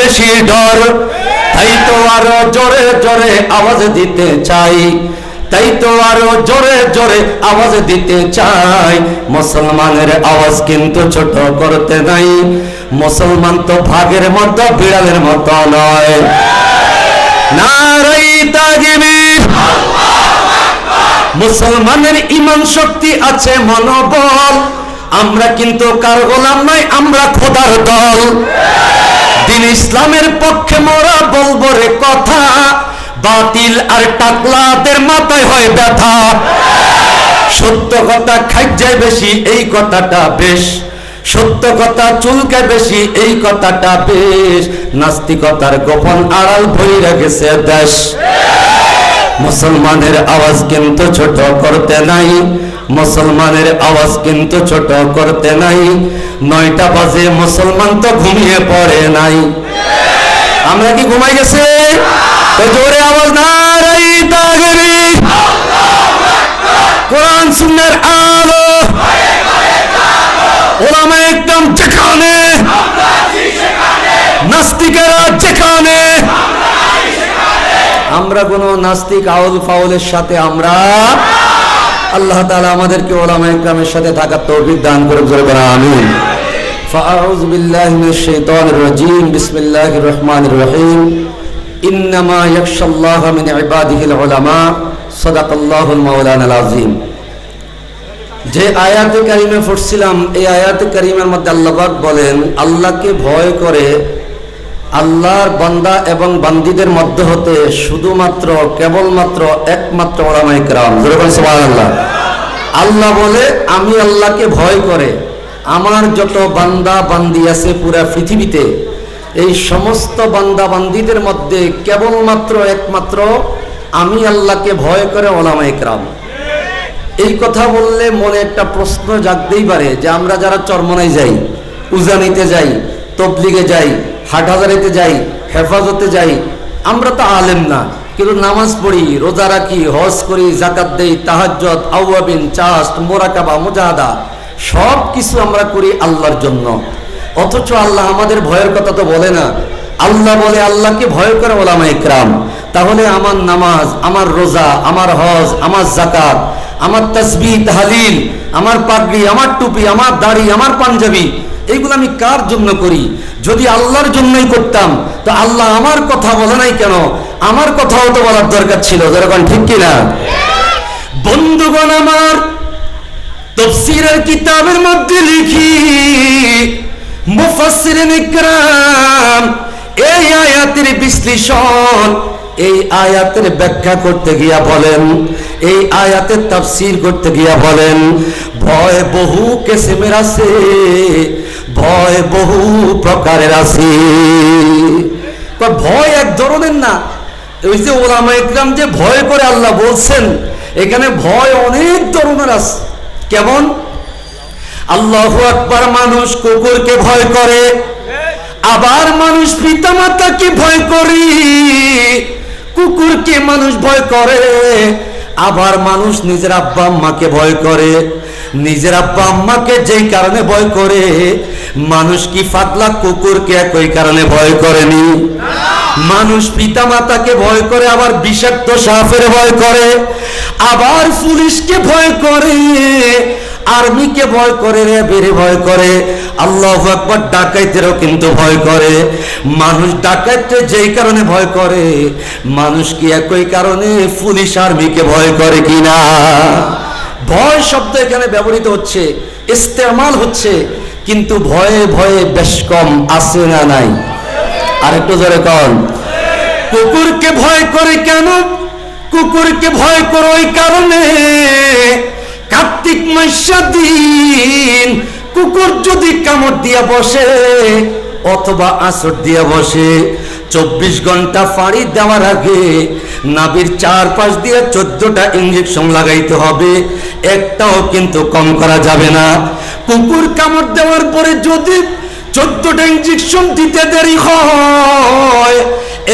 বেশি ডর। তাই তো আরও জোরে জোরে আওয়াজ দিতে চাই। তাই তো আরও জোরে জোরে আওয়াজ দিতে চাই। মুসলমানের আওয়াজ কিন্তু ছোট করতে নাই। মুসলমান তো ভাগের মতো, বিড়ালের মতো নয়। মুসলমানের ইমান শক্তি আছে মনোবল। আমরা কিন্তু কার গোলাম নয়, আমরা খোদার দল। দিন ইসলামের পক্ষে মোরা বলব রে কথা। বাতিল আর টাকলাদের মাথায় হয় ব্যথা। সত্য কথা খাইজায় বেশি, এই কথাটা বেশ। সত্য কথা চুলকে বেশি, এই কথাটা বেশ। নাস্তিকতার গোপন আড়াল ভইরা গেছে দেশ। মুসলমানের আওয়াজ কিন্তু ছোট করতে নাই। মুসলমানের আওয়াজ কিন্তু ছোট করতে নাই। নয়টা বাজে, মুসলমান তো ঘুমিয়ে পড়ে নাই। আমরা কি ঘুমাই গেছে? জোরে কোরআন আলো। একদম যেখানে, নাস্তিকেরা যেখানে। আমরা কোন নাস্তিক আউল ফাউলের সাথে আমরা আল্লাহ তালা আমাদেরকে ওলামা একরামের সাথে থাকার তৌফিক দান করে জোরে আমিন। فأعوذ بالله من الشيطان الرجيم بسم الله الرحمن الرحيم إنما يخشى الله من عباده العلماء صدق الله المولانا العظيم যে আয়াতে কারিমে পড়ছিলাম এই আয়াতে কারিমের মধ্যে আল্লাহ পাক বলেন আল্লাহকে ভয় করে আল্লাহর বান্দা এবং বান্দিদের মধ্যে হতে শুধুমাত্র কেবলমাত্র একমাত্র ওলামাই কেরাম আল্লাহ আল্লাহ বলে আমি আল্লাহকে ভয় করে আমার যত বান্দা বান্দি আছে পুরা পৃথিবীতে, এই সমস্ত বান্দা বান্দিদের মধ্যে কেবলমাত্র একমাত্র আমি আল্লাহকে ভয় করে ওলামাই কেরাম এই কথা বললে মনে একটা প্রশ্ন জাগতেই পারে যে আমরা যারা চরমনায় যাই, উজানিতে যাই, তবলিগে যাই, হাটহাজারিতে যাই, হেফাজতে যাই, আমরা তো আলেম না, কিন্তু নামাজ পড়ি, রোজা রাখি, হজ করি জাকাত দেই তাহাজ্জত আউয়াবিন চাষ মোরাকাবা, মুজাহাদা। সব কিছু আমরা করি আল্লাহর জন্য। অথচ আল্লাহ আমাদের ভয়ের কথা তো বলে না। আল্লাহ বলে আল্লাহকে ভয় করে ওলামা ইকরাম। তাহলে আমার নামাজ, আমার রোজা, আমার হজ, আমার জাকাত আমার তসবি তাহলিল, আমার পাগড়ি, আমার টুপি, আমার দাড়ি, আমার পাঞ্জাবি, এইগুলো আমি কার জন্য করি? যদি আল্লাহর জন্যই করতাম, তো আল্লাহ আমার কথা বলে নাই কেন? আমার কথাও তো বলার দরকার ছিল। যেরকম ঠিক কিনা? বন্ধুগণ আমার তফসিরের কিতাবের মধ্যে লিখি, মুফাসসিরিন ইকরাম, এই আয়াতের বিশ্লেষণ, এই আয়াতের ব্যাখ্যা করতে গিয়া বলেন, এই আয়াতের তাফসীর করতে গিয়া বলেন, ভয় বহু কিসমের আছে, ভয় বহু প্রকারের আছে। ভয় এক ধরনের না। ওই যে ওলামা ইকরাম যে ভয় করে আল্লাহ বলছেন, এখানে ভয় অনেক ধরনের আছে। কেমন? আল্লাহ আকবার মানুষ কুকুরকে ভয় করে, আবার মানুষ পিতা মাতাকে ভয় করি, কুকুরকে মানুষ ভয় করে, আবার মানুষ নিজের আব্বা আম্মাকে ভয় করে। নিজের আব্বা আম্মাকে যেই কারণে ভয় করে, মানুষ কি ফাতলা কুকুরকে একই কারণে ভয় করেনি? মানুষ পিতা মাতাকে ভয় করে, আবার বিষাক্ত সাপের ভয় করে। আবার পুলিশকে ভয় করে, আর্মিকে ভয় করে রে বেড়ে ভয় করে। আল্লাহ একবার ডাকাইতেরও কিন্তু ভয় করে। মানুষ ডাকাইতে যেই কারণে ভয় করে, মানুষ কি একই কারণে পুলিশ আর্মিকে ভয় করে কিনা? ভয় শব্দ এখানে ব্যবহৃত হচ্ছে, ইস্তেমাল হচ্ছে, কিন্তু ভয়ে ভয়ে বেশ কম, আছে না নাই? আরেকটু জোরে কন। কুকুরকে ভয় করে কেন? কুকুরকে ভয় করো ওই কারণে। কার্তিক দিন কুকুর যদি কামড় দিয়া বসে অথবা আসর দিয়া বসে, চব্বিশ ঘণ্টা ফাড়ি দেওয়ার আগে নাবির চারপাশ দিয়ে চোদ্দটা ইঞ্জেকশন লাগাইতে হবে। একটাও কিন্তু কম করা যাবে না। কুকুর কামড় দেওয়ার পরে যদি চোদ্দটা ইঞ্জেকশন দিতে দেরি হয়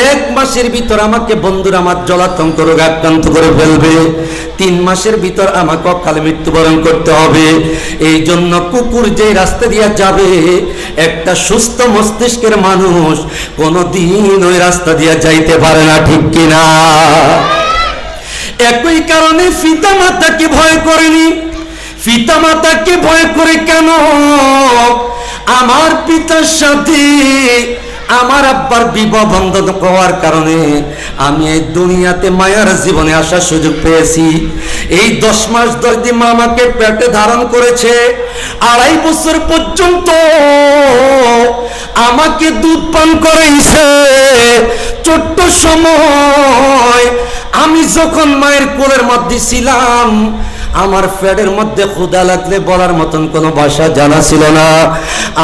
এক মাসের ভিতর আমাকে বন্ধুরা আমার জলাতঙ্ক রোগ আক্রান্ত করে ফেলবে। তিন মাসের ভিতর আমাকে অকালে মৃত্যুবরণ করতে হবে। এই জন্য কুকুর যে রাস্তা দিয়ে যাবে, একটা সুস্থ মস্তিষ্কের মানুষ কোনো দিন ওই রাস্তা দিয়ে যাইতে পারে না, ঠিক কিনা? একই কারণে পিতা মাতাকে ভয় করেনি। পিতা মাতাকে ভয় করে কেন? আমার পিতার সাথে আমার আব্বার বিবাহ হওয়ার কারণে আমি এই দুনিয়াতে মায়ার জীবনে আসার সুযোগ পেয়েছি। এই দশ মাস দশ দিন মা আমাকে পেটে ধারণ করেছে, আড়াই বছর পর্যন্ত আমাকে দুধ পান করেছে ছোট্ট সময় আমি যখন মায়ের কোলের মধ্যে ছিলাম আমার ফ্যাডের মধ্যে ক্ষুদা লাগলে বলার মতন কোনো ভাষা জানা ছিল না।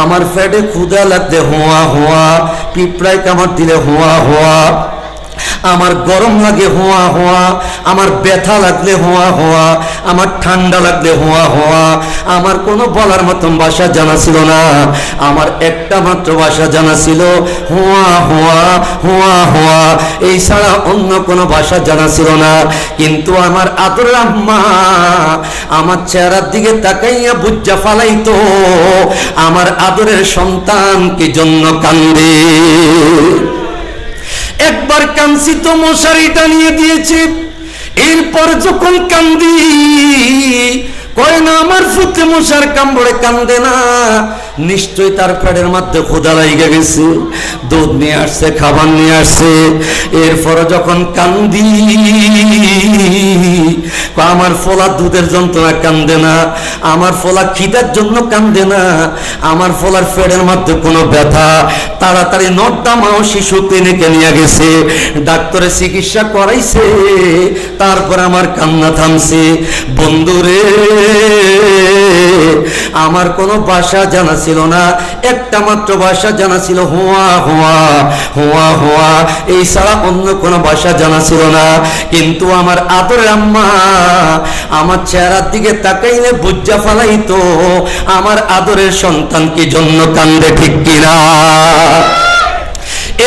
আমার ফ্যাডে ক্ষুদা লাগলে হোয়া হোয়া, পিঁপড়ায় কামার দিলে হোয়া হোয়া। আমার গরম লাগে হোয়া হোয়া, আমার ব্যথা লাগলে হোয়া হোয়া। আমার ঠান্ডা লাগলে হোয়া হোয়া। আমার কোনো বলার মতন ভাষা জানা ছিল না। আমার একটা মাত্র ভাষা জানা ছিল, হোয়া হোয়া হোয়া হোয়া। এই ছাড়া অন্য কোনো ভাষা জানা ছিল না। কিন্তু আমার আদর আম্মা আমার চেহারার দিকে তাকাইয়া বুজ্জা ফালাইতো, আমার আদরের সন্তানকে জন্য কান্দে? একবার কাঞ্চি তো মশারি টানিয়ে দিয়েছে। এরপর যখন কান্দি কয় না আমার ফুতে মশার কামড়ে কান্দে না। নিশ্চয় তার পেটের মধ্যে ক্ষুদা লাইগে গেছে, দুধ নিয়ে আসছে, খাবার নিয়ে আসছে। এরপর যখন কান্দি আমার ফোলা দুধের যন্ত্রণা কান্দে না, আমার ফোলা খিদার জন্য কান্দে না, আমার ফোলার পেটের মধ্যে কোনো ব্যথা। তাড়াতাড়ি নর্দা মাও শিশু ক্লিনিকে নিয়ে গেছে, ডাক্তারে চিকিৎসা করাইছে, তারপর আমার কান্না থামছে। বন্ধুরে, আমার কোনো ভাষা জানা ছিল না। একটা মাত্র ভাষা জানা ছিল, হোয়া হোয়া হোয়া হোয়া। এই ছাড়া অন্য কোনো ভাষা জানা ছিল না। কিন্তু আমার আদরের আম্মা আমার চেহারার দিকে তাকাইলে বুজ্জা ফালাইতো, আমার আদরের সন্তানকে জন্য কান্দে ঠিক কিনা?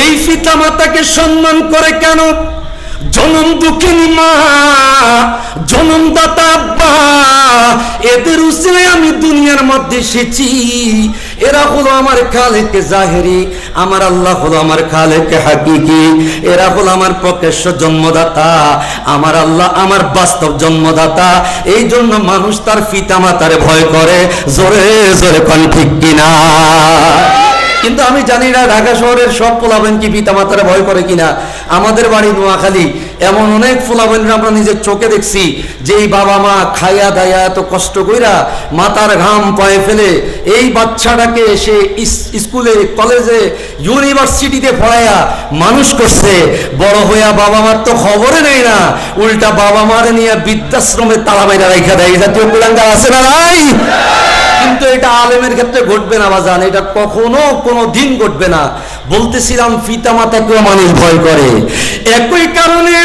এই পিতা মাতাকে সম্মান করে কেন? জনম দুঃখিনী মা জনমদাতা আব্বা। এদের উসিলে আমি দুনিয়ার মধ্যে এসেছি। এরা হলো আমার খালেকে জাহেরি, আমার আল্লাহ হলো আমার খালেকে হাকিকি। এরা হলো আমার প্রকাশ্য জন্মদাতা, আমার আল্লাহ আমার বাস্তব জন্মদাতা। এই জন্য মানুষ তার পিতা মাতারে ভয় করে, জোরে জোরে কন ঠিক কিনা? কিন্তু আমি জানি না ঢাকা শহরের সব পোলাবেন কি পিতা মাতারা ভয় করে কিনা। আমাদের বাড়ি নোয়াখালী, এমন অনেক পোলাবেনরা আমরা নিজের চোখে দেখছি যে এই বাবা মা খাইয়া দায়া এত কষ্ট কইরা মাতার ঘাম পায়ে ফেলে এই বাচ্চাটাকে সে স্কুলে, কলেজে, ইউনিভার্সিটিতে পড়াইয়া মানুষ করছে। বড় হইয়া বাবা মার তো খবরে নেই না। উল্টা বাবা মারে নিয়ে বৃদ্ধাশ্রমে তালা মাইরা রেখা দেয়। জাতীয় কুলাঙ্গার আছে না নাই? কিন্তু এটা আলেমের ক্ষেত্রে ঘটবে না, বাজান। এটা কখনো কোনো দিন ঘটবে না। বলতেছিলাম পিতা মাতাকেও মানুষ ভয় করে। একই কারণে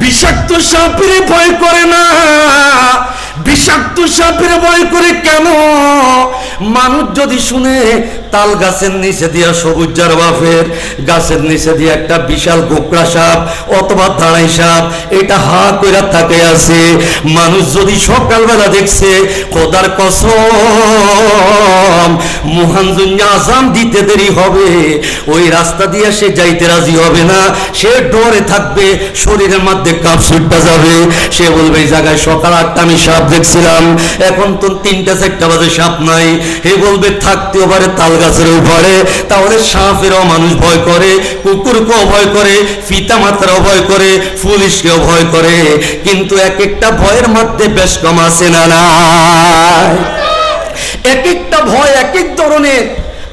বিষাক্ত সাপের ভয় করে না। বিষাক্ত সাপের ভয় করে কেন? মানুষ যদি শুনে তাল গাছের নিচে দিয়া সবুজার বাফের গাছের নিচে দিয়ে একটা বিশাল গোকরা সাপ অথবা দাঁড়াই সাপ, এটা হা কইরা থাকে আছে। মানুষ যদি সকালবেলা দেখছে, খোদার কসম মহান দুনিয়া আজাম দিতে দেরি হবে। ওই রাস্তা দিয়ে সে যাইতে রাজি হবে না। সে ডরে থাকবে, শরীরের মধ্যে কাপ ছুটটা যাবে। সে বলবে, এই জায়গায় সকাল আটটা আমি সাপ দেখছিলাম। এখন তো তিনটা চারটা বাজে সাপ নাই। হে বলবে থাকতেও পারে তাল গাছের উপরে, তাহলে সাপেরও মানুষ ভয় করে, কুকুরকেও ভয় করে ফিতা মাত্রাও ভয় করে, পুলিশকেও ভয় করে। কিন্তু এক একটা ভয়ের মধ্যে বেশ কম আছে না নাই? এক একটা ভয় এক এক ধরনের।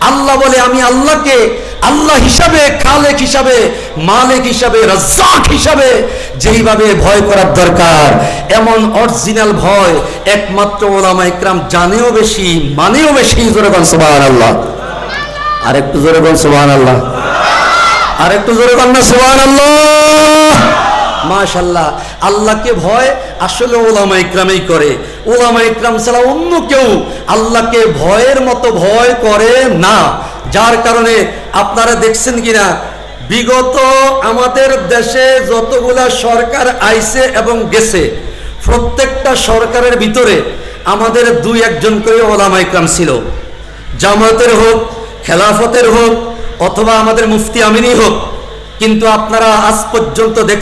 আল্লাহ বলে, আমি আল্লাহকে, আল্লাহ হিসাবে, খালেক হিসাবে, মালিক হিসাবে, রাজ্জাক হিসাবে যেইভাবে ভয় করার দরকার, এমন অরিজিনাল ভয় একমাত্র ওলামা ইকরাম জানেও বেশি, মানেও বেশি জোরে আল্লাহ আর একটু জোরে বল সুবহান আল্লাহ আর একটু জোরে বল না সুবহান আল্লাহ মাশাল্লাহ আল্লাহকে ভয় আসলে ওলামা ইকরামেই করে। ওলামা ইকরাম ছাড়া অন্য কেউ আল্লাহকে ভয়ের মতো ভয় করে না। যার কারণে আপনারা দেখছেন কিনা, বিগত আমাদের দেশে যতগুলা সরকার আইছে এবং গেছে, প্রত্যেকটা সরকারের ভিতরে আমাদের দুই একজন করে ওলামাইকাম ছিল। জামাতের হোক খেলাফতের হোক অথবা আমাদের মুফতি আমিনই হোক কিন্তু আপনারা আজ পর্যন্ত দেখছেন